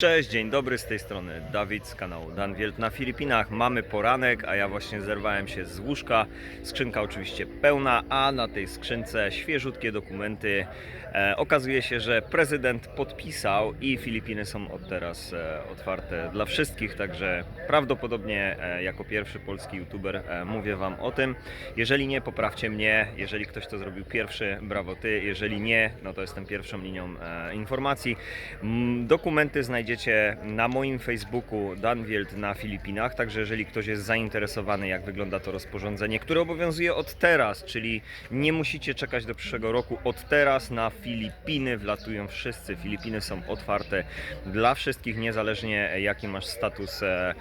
Cześć, dzień dobry z tej strony Dawid z kanału Dan Wielt na Filipinach. Mamy poranek, a ja właśnie zerwałem się z łóżka. Skrzynka oczywiście pełna, a na tej skrzynce świeżutkie dokumenty. E, okazuje się, że prezydent podpisał i Filipiny są od teraz e, otwarte dla wszystkich, także prawdopodobnie e, jako pierwszy polski youtuber e, mówię Wam o tym. Jeżeli nie, poprawcie mnie. Jeżeli ktoś to zrobił pierwszy, brawo Ty. Jeżeli nie, no to jestem pierwszą linią e, informacji. Mm, Dokumenty znajdziecie na moim Facebooku Danwield na Filipinach, także jeżeli ktoś jest zainteresowany jak wygląda to rozporządzenie, które obowiązuje od teraz, czyli nie musicie czekać do przyszłego roku, od teraz na Filipiny wlatują wszyscy. Filipiny są otwarte dla wszystkich, niezależnie jaki masz status e,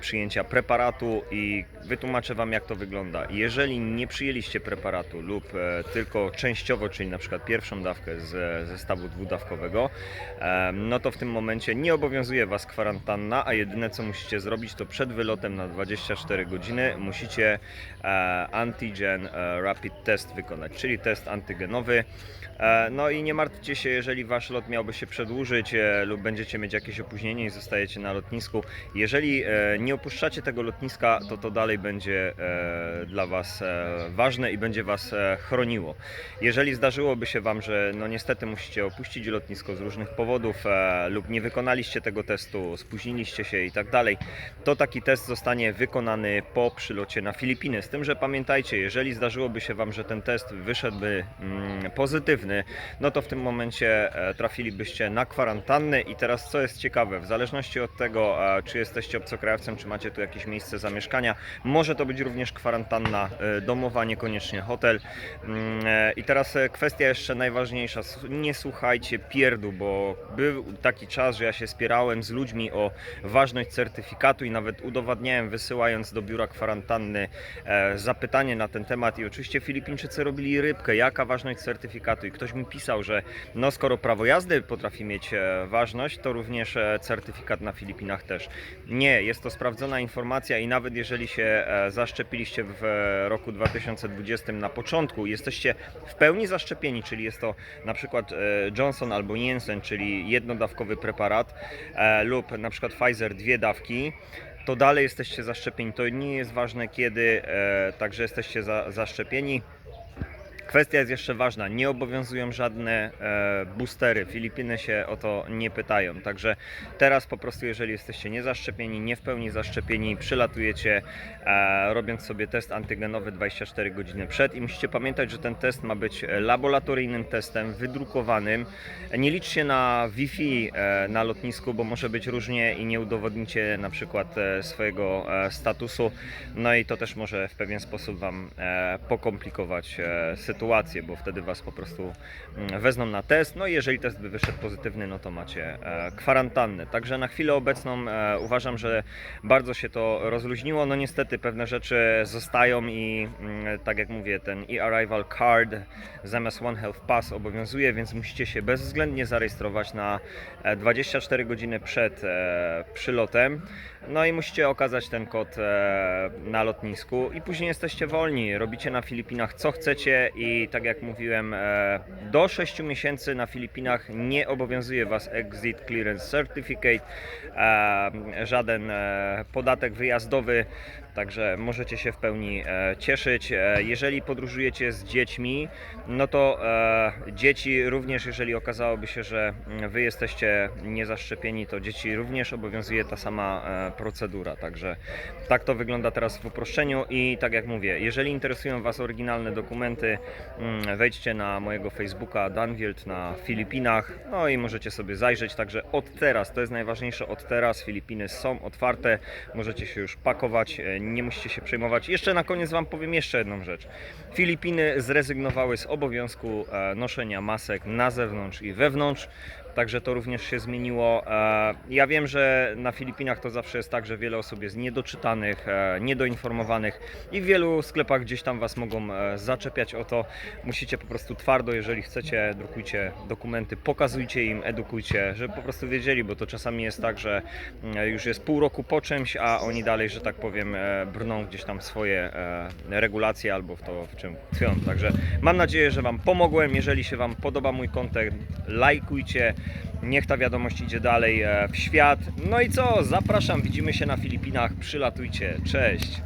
przyjęcia preparatu i wytłumaczę Wam jak to wygląda. Jeżeli nie przyjęliście preparatu lub e, tylko częściowo, czyli na przykład pierwszą dawkę z zestawu dwudawkowego, e, no to w tym momencie nie obowiązuje Was kwarantanna, a jedyne co musicie zrobić to przed wylotem na 24 godziny musicie e, antigen e, rapid test wykonać, czyli test antygenowy. E, No i nie martwcie się, jeżeli Wasz lot miałby się przedłużyć lub będziecie mieć jakieś opóźnienie i zostajecie na lotnisku. Jeżeli nie opuszczacie tego lotniska, to to dalej będzie dla Was ważne i będzie Was chroniło. Jeżeli zdarzyłoby się Wam, że no niestety musicie opuścić lotnisko z różnych powodów lub nie wykonaliście tego testu, spóźniliście się i tak dalej, to taki test zostanie wykonany po przylocie na Filipiny. Z tym, że pamiętajcie, jeżeli zdarzyłoby się Wam, że ten test wyszedłby mm, pozytywny, no to w tym momencie e, trafilibyście na kwarantannę i teraz co jest ciekawe, w zależności od tego, e, czy jesteście obcokrajowcem, czy macie tu jakieś miejsce zamieszkania, może to być również kwarantanna e, domowa, niekoniecznie hotel. Mm, I teraz kwestia jeszcze najważniejsza, nie słuchajcie pierdu, bo był taki czas, że ja się spierałem z ludźmi o ważność certyfikatu i nawet udowadniałem, wysyłając do biura kwarantanny e, zapytanie na ten temat i oczywiście Filipińczycy robili rybkę, jaka ważność certyfikatu i ktoś mi pisał, że no skoro prawo jazdy potrafi mieć e, ważność, to również e, certyfikat na Filipinach też. Nie, jest to sprawdzona informacja i nawet jeżeli się zaszczepiliście w roku 2020 na początku, jesteście w pełni zaszczepieni, czyli jest to na przykład Johnson albo Jensen, czyli jednodawkowy preparat e, lub na przykład Pfizer dwie dawki, to dalej jesteście zaszczepieni. To nie jest ważne kiedy, e, także jesteście za, zaszczepieni. Kwestia jest jeszcze ważna, nie obowiązują żadne e, boostery. Filipiny się o to nie pytają. Także teraz po prostu, jeżeli jesteście niezaszczepieni, nie w pełni zaszczepieni, przylatujecie, e, robiąc sobie test antygenowy 24 godziny przed i musicie pamiętać, że ten test ma być laboratoryjnym testem, wydrukowanym. Nie liczcie na Wi-Fi e, na lotnisku, bo może być różnie i nie udowodnicie na przykład e, swojego e, statusu. No i to też może w pewien sposób Wam e, pokomplikować e, sytuację, bo wtedy Was po prostu mm, wezmą na test. No i jeżeli test by wyszedł pozytywny, no to macie e, kwarantannę. Także na chwilę obecną e, uważam, że bardzo się to rozluźniło. No niestety pewne rzeczy zostają i mm, tak jak mówię, ten e-arrival card zamiast One Health Pass obowiązuje, więc musicie się bezwzględnie zarejestrować na e, 24 godziny przed e, przylotem. No i musicie okazać ten kod e, na lotnisku i później jesteście wolni. Robicie na Filipinach co chcecie i tak jak mówiłem, e, do 6 miesięcy na Filipinach nie obowiązuje Was Exit Clearance Certificate, żaden e, podatek wyjazdowy, także możecie się w pełni e, cieszyć. E, jeżeli podróżujecie z dziećmi, no to e, dzieci również, jeżeli okazałoby się, że mm, Wy jesteście niezaszczepieni, to dzieci również obowiązuje ta sama procedura. Także tak to wygląda teraz w uproszczeniu i tak jak mówię, jeżeli interesują Was oryginalne dokumenty, mm, wejdźcie na mojego Facebooka Danwield na Filipinach, no i możecie sobie zajrzeć. Także od teraz, to jest najważniejsze, od teraz Filipiny są otwarte, możecie się już pakować, nie musicie się przejmować. Jeszcze na koniec Wam powiem jeszcze jedną rzecz. Filipiny zrezygnowały z obowiązku e, noszenia masek na zewnątrz i wewnątrz. Także to również się zmieniło. E, Ja wiem, że na Filipinach to zawsze jest tak, że wiele osób jest niedoczytanych, e, niedoinformowanych i w wielu sklepach gdzieś tam Was mogą e, zaczepiać o to. Musicie po prostu twardo, jeżeli chcecie, drukujcie dokumenty, pokazujcie im, edukujcie, żeby po prostu wiedzieli, bo to czasami jest tak, że mm, już jest pół roku po czymś, a oni dalej, że tak powiem, brną gdzieś tam swoje regulacje albo w to, w czym tkwią. Także mam nadzieję, że Wam pomogłem. Jeżeli się Wam podoba mój kontent, lajkujcie, Niech ta wiadomość idzie dalej e, w świat. No i co? Zapraszam, widzimy się na Filipinach. Przylatujcie. Cześć.